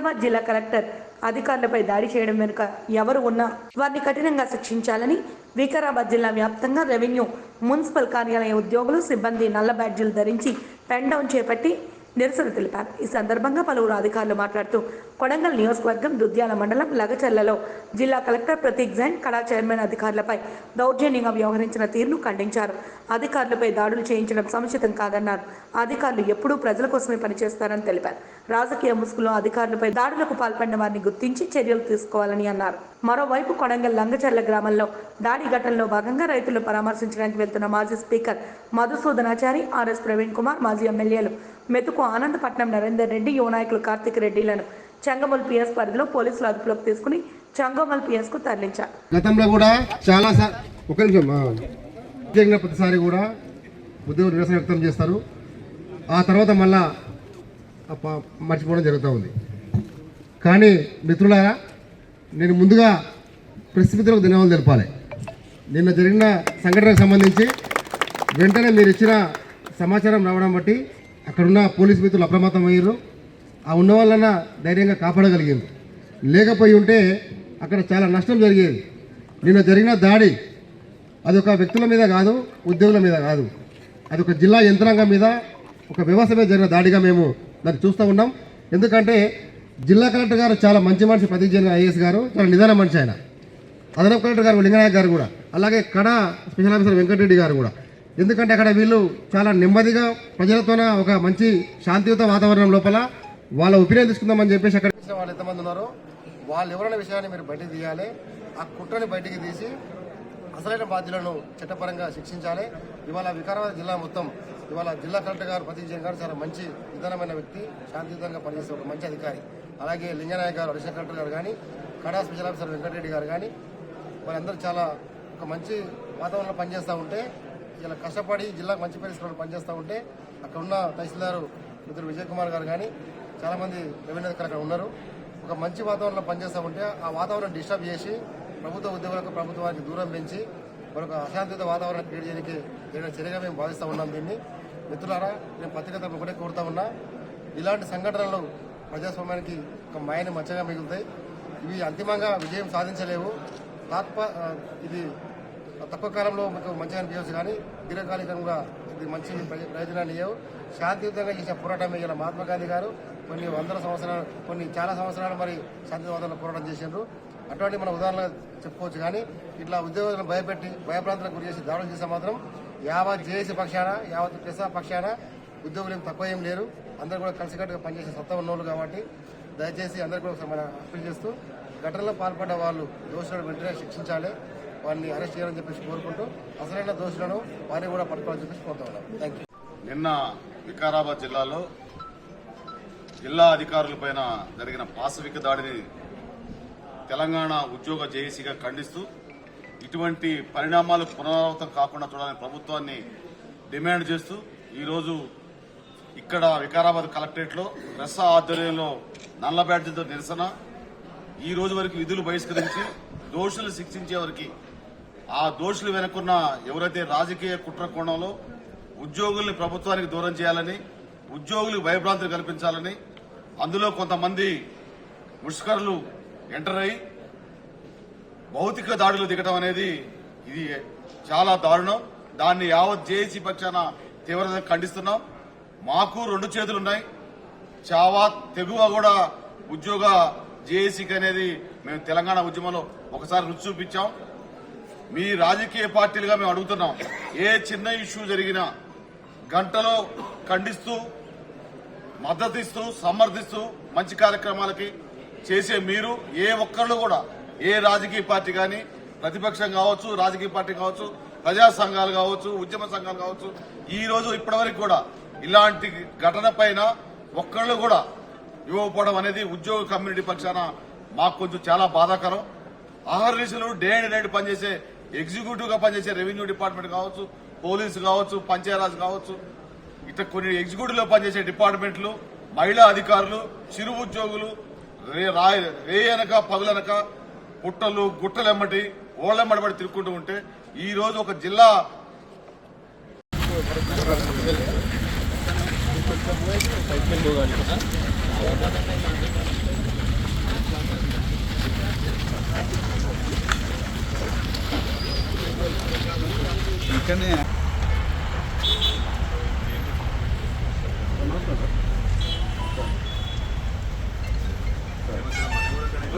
వికారాబాద్ జిల్లా కలెక్టర్ అధికారులపై దాడి చేయడం వెనుక ఎవరు ఉన్నా వారిని కఠినంగా శిక్షించాలని వికారాబాద్ జిల్లా వ్యాప్తంగా రెవెన్యూ మున్సిపల్ కార్యాలయ ఉద్యోగులు సిబ్బంది నల్ల బ్యాడ్జీలు ధరించి పెండౌన్ డౌన్ చేపట్టి నిరసన తెలిపారు. ఈ సందర్భంగా పలువురు అధికారులు మాట్లాడుతూ కొడంగల్ నియోజకవర్గం దుద్యాల మండలం లగచర్లలో జిల్లా కలెక్టర్ ప్రతీక్ జైన్ కళా చైర్మన్ అధికారులపై దౌర్జన్యంగా వ్యవహరించిన తీరును ఖండించారు. అధికారులపై దాడులు చేయించడం సముచితం కాదన్నారు. అధికారులు ఎప్పుడూ ప్రజల కోసమే పనిచేస్తారని తెలిపారు. రాజకీయ ముసుగులో అధికారులపై దాడులకు పాల్పడిన వారిని గుర్తించి చర్యలు తీసుకోవాలని అన్నారు. మరోవైపు కొడంగల్ లంగచర్ల గ్రామంలో దాడి ఘటనలో భాగంగా రైతులను పరామర్శించడానికి వెళ్తున్న మాజీ speaker Madhusudhanachari R S Praveen Kumar మాజీ ఎమ్మెల్యేలు మెతుకు ఆనందపట్నం నరేందర్ రెడ్డి యువ నాయకులు కార్తిక్ రెడ్డిలను చంగమల్ పిఎస్ పరిధిలో పోలీసులు అదుపులోకి తీసుకుని చంగమల్ పిఎస్కు తరలించారు. గతంలో కూడా చాలా ఒక నిమిషం ప్రతిసారి కూడా ఉద్యోగులు నిరసన వ్యక్తం చేస్తారు. ఆ తర్వాత మళ్ళా మర్చిపోవడం జరుగుతూ ఉంది. కానీ మిత్రులారా నేను ముందుగా ప్రెస్ మిత్రులకు ధన్యవాదాలు తెలపాలి. నిన్న జరిగిన సంఘటనకు సంబంధించి వెంటనే మీరు ఇచ్చిన సమాచారం రావడం బట్టి అక్కడున్న పోలీస్ మిత్రులు అప్రమత్తం అయ్యారు. ఆ ఉన్న వాళ్ళన ధైర్యంగా కాపాడగలిగారు. లేకపోయి ఉంటే అక్కడ చాలా నష్టం జరిగేది. నిన్న జరిగిన దాడి అది ఒక వ్యక్తుల మీద కాదు ఉద్యోగుల మీద కాదు. అది ఒక జిల్లా యంత్రాంగం మీద ఒక వ్యవస్థ మీద జరిగిన దాడిగా మేము దాన్ని చూస్తూ ఉన్నాం. ఎందుకంటే జిల్లా కలెక్టర్ గారు చాలా మంచి మనిషి ప్రతిజ్ఞ ఐఏఎస్ గారు చాలా నిదాన మనిషి ఆయన. అదనపు కలెక్టర్ గారు లింగనాయక్ గారు కూడా. అలాగే కడ స్పెషల్ ఆఫీసర్ వెంకటరెడ్డి గారు కూడా. ఎందుకంటే అక్కడ వీళ్ళు చాలా నెమ్మదిగా ప్రజలతోన ఒక మంచి శాంతియుత వాతావరణం లోపల వాళ్ళ ఒపీనియన్ తీసుకుందామని చెప్పేసి అక్కడ వాళ్ళు ఎంతమంది ఉన్నారో వాళ్ళు ఎవరైన విషయాన్ని మీరు బయటకు తీయాలి ఆ కుట్రని బయటికి తీసి అసలైన బాధ్యులను చట్టపరంగా శిక్షించాలి. ఇవాళ వికారాబాద్ జిల్లా మొత్తం ఇవాళ జిల్లా కలెక్టర్ గారు ప్రతీక్ జైన్ గారు చాలా మంచి విధానమైన వ్యక్తి శాంతియుతంగా పనిచేసే ఒక మంచి అధికారి. అలాగే లింగనాయక్ గారు అడిషనల్ కలెక్టర్ గారు కానీ కడా స్పెషల్ ఆఫీసర్ వెంకటరెడ్డి గారు కానీ వాళ్ళందరూ చాలా ఒక మంచి వాతావరణంలో పనిచేస్తూ ఉంటే ఇలా కష్టపడి జిల్లాకు మంచి పేరు పనిచేస్తూ ఉంటే అక్కడ ఉన్న తహసీల్దారు మిత్రుడు విజయ్ కుమార్ గారు కానీ చాలామంది రెవెన్యూ అధికారులు అక్కడ ఉన్నారు. ఒక మంచి వాతావరణంలో పనిచేస్తూ ఉంటే ఆ వాతావరణం డిస్టర్బ్ చేసి ప్రభుత్వ ఉద్యోగులకు ప్రభుత్వానికి దూరం పెంచి మరొక అశాంతిత వాతావరణం క్రియేట్ చేయడానికి జరిగిన చర్యగా మేము భావిస్తూ ఉన్నాం దీన్ని. మిత్రులారా నేను పత్రిక ఒకటే కోరుతా ఉన్నా ఇలాంటి సంఘటనలు ప్రజాస్వామ్యానికి ఒక మాయని మచ్చగా మిగులుతాయి. ఇవి అంతిమంగా విజయం సాధించలేవు. తాత్ప ఇది తక్కువ కాలంలో మీకు మంచిగా అనిపించవచ్చు కానీ దీర్ఘకాలికంగా ఇది మంచి ప్రయోజనాలు ప్రయోజనాన్ని ఇవ్వవు శాంతియుతంగా చేసిన పోరాటం ఇలా మహాత్మా గాంధీ గారు. కొన్ని వందల సంవత్సరాలు కొన్ని చాలా సంవత్సరాలు మరి శాంతియుతంలో పోరాటం చేసిండ్రు. అటువంటి మన ఉదాహరణ చెప్పుకోవచ్చు కానీ ఇట్లా ఉద్యోగులను భయపెట్టి భయప్రాంతాలకు గురి చేసి దాడులు చేస్తే మాత్రం యావత్ జేఏసీ పక్షాన యావత్ ప్రెసా పక్షాన ఉద్యోగులు ఏం తక్కువ ఏం లేరు. అందరూ కూడా కలిసికట్టుగా పనిచేసే సత్తా ఉన్నోళ్ళు కాబట్టి దయచేసి అందరూ కూడా ఒకసారి మన అప్పీల్ చేస్తూ ఘటనలో పాల్పడ్డ వాళ్ళు దోషులను వెంటనే శిక్షించాలి. వారిని అరెస్ట్ చేయాలని చెప్పేసి కోరుకుంటూ అసలైన దోషులను వారిని కూడా పట్టుకోవాలని చెప్పేసి కోరుతున్నాం థ్యాంక్ నిన్న వికారాబాద్ జిల్లాలో జిల్లా అధికారులపైన జరిగిన పాశవిక దాడిని తెలంగాణ ఉద్యోగ జేఏసీగా ఖండిస్తూ ఇటువంటి పరిణామాలు పునరావృతం కాకుండా చూడాలని ప్రభుత్వాన్ని డిమాండ్ చేస్తూ ఈరోజు ఇక్కడ వికారాబాద్ కలెక్టరేట్లో రెస్సా ఆధ్వర్యంలో నల్ల బ్యాడ్జీతో నిరసన ఈ రోజు వరకు విధులు బహిష్కరించి దోషులు శిక్షించే వరకు ఆ దోషులు వెనుకున్న ఎవరైతే రాజకీయ కుట్ర కోణంలో ఉద్యోగుల్ని ప్రభుత్వానికి దూరం చేయాలని ఉద్యోగులకు భయభ్రాంతులు కల్పించాలని అందులో కొంతమంది ముష్కరులు ఎంటర్ అయి భౌతిక దాడులు దిగటం అనేది ఇది చాలా దారుణం. దాన్ని యావత్ జేఏసీ పక్షాన తీవ్రంగా ఖండిస్తున్నాం. మాకు రెండు చేతులున్నాయి. చావా తెగువ కూడా ఉద్యోగ జేఏసీకి అనేది మేము తెలంగాణ ఉద్యమంలో ఒకసారి రుచి చూపించాం. మీ రాజకీయ పార్టీలుగా మేము అడుగుతున్నాం. ఏ చిన్న ఇష్యూ జరిగినా గంటలో ఖండిస్తూ మద్దతిస్తూ సమర్థిస్తూ మంచి కార్యక్రమాలకి చేసే మీరు ఏ ఒక్కళ్ళు కూడా ఏ రాజకీయ పార్టీ కానీ ప్రతిపక్షం కావచ్చు రాజకీయ పార్టీ కావచ్చు ప్రజా సంఘాలు కావచ్చు ఉద్యమ సంఘాలు కావచ్చు ఈ రోజు ఇప్పటివరకు కూడా ఇలాంటి ఘటన పైన ఒక్కళ్ళు కూడా ఇవ్వకపోవడం అనేది ఉద్యోగ కమ్యూనిటీ పక్షాన మాకు కొంచెం చాలా బాధాకరం. ఆహర్నిశలు డే అండ్ నైట్ పనిచేసే ఎగ్జిక్యూటివ్గా పనిచేసే రెవెన్యూ డిపార్ట్మెంట్ కావచ్చు పోలీసు కావచ్చు పంచాయరాజ్ కావచ్చు ఇట్లా కొన్ని ఎగ్జిక్యూటివ్లో పనిచేసే డిపార్ట్మెంట్లు మహిళా అధికారులు చిరు ఉద్యోగులు రేయనక పదులనక పుట్టలు గుట్టలెమ్మటి ఓళ్ళెమ్మడబడి తిరుక్కుంటూ ఉంటే ఈ రోజు ఒక జిల్లా Thank you. ఇక్కడనే